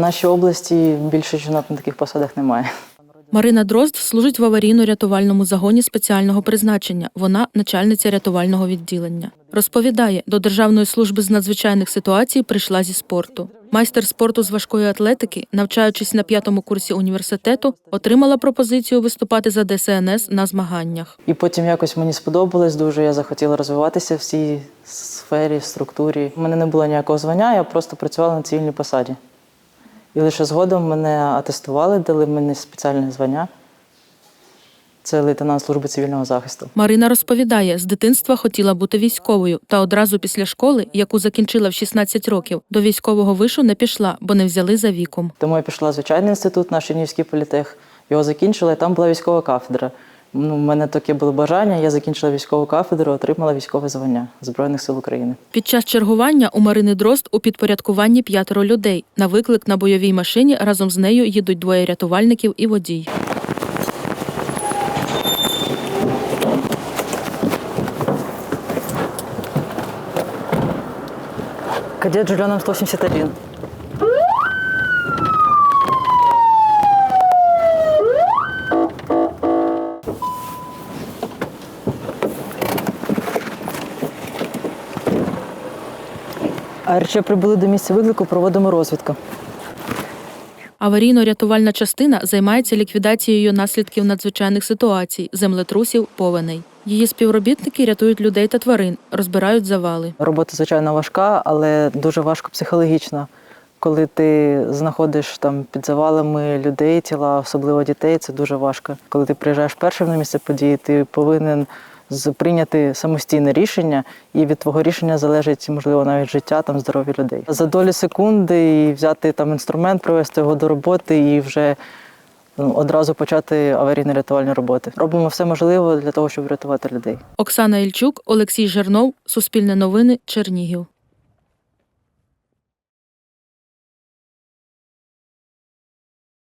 нашій області більше жінок на таких посадах немає. Марина Дрозд служить в аварійно-рятувальному загоні спеціального призначення. Вона начальниця рятувального відділення. Розповідає, до Державної служби з надзвичайних ситуацій прийшла зі спорту. Майстер спорту з важкої атлетики, навчаючись на п'ятому курсі університету, отримала пропозицію виступати за ДСНС на змаганнях. І потім якось мені сподобалось дуже. Я захотіла розвиватися в цій сфері, структурі. У мене не було ніякого звання, я просто працювала на цивільній посаді. І лише згодом мене атестували, дали мені спеціальне звання. Це лейтенант служби цивільного захисту. Марина розповідає, з дитинства хотіла бути військовою, та одразу після школи, яку закінчила в 16 років, до військового вишу не пішла, бо не взяли за віком. Тому я пішла в звичайний інститут, наш Чернігівський політех. Його закінчила, і там була військова кафедра. Ну, у мене таке було бажання. Я закінчила військову кафедру, отримала військове звання Збройних сил України. Під час чергування у Марини Дрозд у підпорядкуванні п'ятеро людей. На виклик на бойовій машині разом з нею їдуть двоє рятувальників і водій. Кадет Жульоном 181. АРЧ прибули до місця виклику, проводимо розвідку. Аварійно-рятувальна частина займається ліквідацією наслідків надзвичайних ситуацій, землетрусів, повеней. Її співробітники рятують людей та тварин, розбирають завали. Робота, звичайно, важка, але дуже важко психологічно. Коли ти знаходиш там під завалами людей, тіла, особливо дітей, це дуже важко. Коли ти приїжджаєш першим на місце події, ти повинен прийняти самостійне рішення, і від твого рішення залежить, можливо, навіть життя там здоров'я людей. За долі секунди і взяти там інструмент, привести його до роботи і вже ну, одразу почати аварійно-рятувальні роботи. Робимо все можливе для того, щоб врятувати людей. Оксана Ільчук, Олексій Жернов, Суспільне новини, Чернігів.